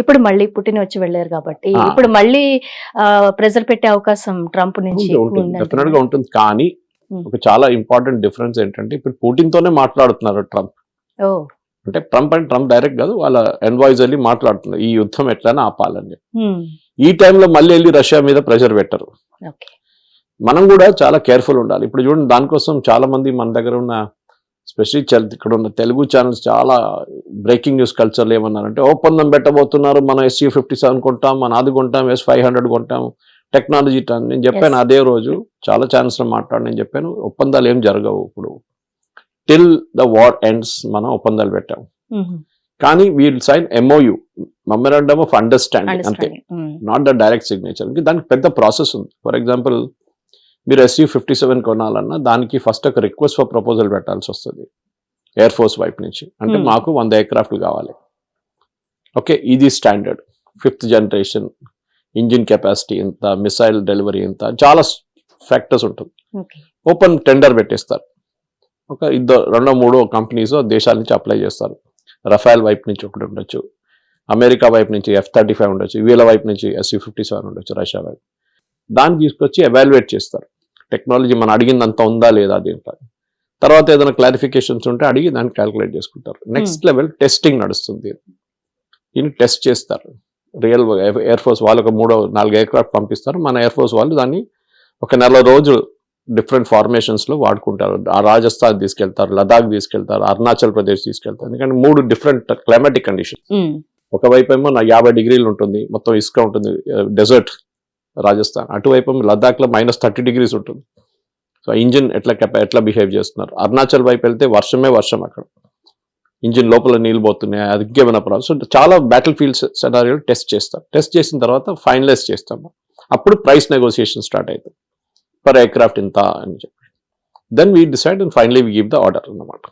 ఇప్పుడు మళ్ళీ పుట్టిన వచ్చి వెళ్ళారు కాబట్టి. ఇప్పుడు మళ్ళీ ప్రెజర్ పెట్టే అవకాశం ట్రంప్ నుంచి? డెఫినెట్గా ఉంటుంది. కానీ. ఒక చాలా ఇంపార్టెంట్ డిఫరెన్స్ ఏంటంటే ఇప్పుడు పుటిన్ తోనే మాట్లాడుతున్నారు ట్రంప్ అంటే ట్రంప్ అండ్ ట్రంప్ డైరెక్ట్ కాదు వాళ్ళ అడ్వైజర్లీ మాట్లాడుతున్నారు. ఈ యుద్ధం ఎట్లైనా ఆపాలని. ఈ టైంలో మళ్ళీ వెళ్ళి రష్యా మీద ప్రెషర్ పెట్టరు. మనం కూడా చాలా కేర్ఫుల్ ఉండాలి. ఇప్పుడు చూడండి దానికోసం చాలా మంది మన దగ్గర ఉన్న స్పెషల్లీ ఇక్కడ ఉన్న తెలుగు ఛానల్స్ చాలా బ్రేకింగ్ న్యూస్ కల్చర్లు ఏమన్నారంటే ఒప్పందం పెట్టబోతున్నారు మనం ఎస్సీ ఫిఫ్టీ సెవెన్ కొంటాం మన అది కొంటాం ఎస్ ఫైవ్ హండ్రెడ్ కొంటాం టెక్నాలజీ టర్న్ నేను చెప్పాను. అదే రోజు చాలా ఛానల్స్లో మాట్లాడి నేను చెప్పాను ఒప్పందాలు ఏం జరగవు ఇప్పుడు. టిల్ ద వార్ ఎండ్స్ మనం ఒప్పందాలు పెట్టాం. కానీ we'll sign MOU memorandum of understanding అంతే. నాట్ ద డైరెక్ట్ సిగ్నేచర్ దానికి పెద్ద ప్రాసెస్ ఉంది. ఫర్ ఎగ్జాంపుల్ మీరు ఎస్సీ ఫిఫ్టీ సెవెన్ కొనాలన్నా దానికి ఫస్ట్ ఒక రిక్వెస్ట్ ఫర్ ప్రపోజల్ పెట్టాల్సి వస్తుంది. ఎయిర్ ఫోర్స్ వైపు నుంచి. అంటే Hmm. మాకు వంద ఎయిర్క్రాఫ్ట్లు కావాలి. ఓకే ఇది standard fifth generation engine capacity ఎంత మిసైల్ డెలివరీ ఎంత చాలా ఫ్యాక్టర్స్ ఉంటుంది. ఓపెన్ టెండర్ పెట్టేస్తారు. ఒక ఇద్దరు రెండో మూడో కంపెనీస్ దేశాల నుంచి అప్లై చేస్తారు. రఫాల్ వైపు నుంచి ఒకటి ఉండొచ్చు. అమెరికా వైపు నుంచి ఎఫ్ థర్టీ ఫైవ్ ఉండొచ్చు. వీళ్ళ వైపు నుంచి ఎస్సీ ఫిఫ్టీ సెవెన్ ఉండొచ్చు రష్యా వైపు. దాన్ని తీసుకొచ్చి ఎవాల్యుయేట్ చేస్తారు. టెక్నాలజీ మనం అడిగిందంత ఉందా లేదా దీంట్లో తర్వాత ఏదైనా క్లారిఫికేషన్స్ ఉంటే అడిగి దాన్ని క్యాలిక్యులేట్ చేసుకుంటారు. నెక్స్ట్ లెవెల్ టెస్టింగ్ నడుస్తుంది. దీన్ని టెస్ట్ చేస్తారు. రియల్ ఎయిర్ ఫోర్స్ వాళ్ళు ఒక మూడో నాలుగు ఎయిర్ క్రాఫ్ట్ పంపిస్తారు. మన ఎయిర్ ఫోర్స్ వాళ్ళు దాన్ని ఒక నెల రోజు డిఫరెంట్ ఫార్మేషన్స్లో వాడుకుంటారు. ఆ రాజస్థాన్ తీసుకెళ్తారు లదాఖ్ తీసుకెళ్తారు అరుణాచల్ ప్రదేశ్ తీసుకెళ్తారు. ఎందుకంటే మూడు డిఫరెంట్ క్లైమాటిక్ కండిషన్ ఉమ్, ఒకవైపు ఏమో నా యాభై డిగ్రీలు ఉంటుంది. మొత్తం ఇసుక ఉంటుంది. డెజర్ట్ రాజస్థాన్. అటువైపు లద్దాఖ్లో మైనస్ థర్టీ డిగ్రీస్ ఉంటుంది. సో ఇంజిన్ ఎట్లా కెప ఎట్లా బిహేవ్ చేస్తున్నారు? అరుణాచల్ వైపు వెళ్తే వర్షమే వర్షం అక్కడ. ఇంజిన్ లోపల నీళ్ళు పోతున్నాయి? అది ఇంకేమైనా ప్రాబ్లమ్ సో చాలా బ్యాటిల్ ఫీల్డ్ సెనారియో టెస్ట్ చేస్తాం టెస్ట్ చేసిన తర్వాత ఫైనలైజ్ చేస్తాము. అప్పుడు ప్రైస్ నెగోసియేషన్ స్టార్ట్ అవుతుంది. పర్ ఎయిర్క్రాఫ్ట్ ఇంత అని చెప్పి. Then we decide and finally we give the order అన్నమాట.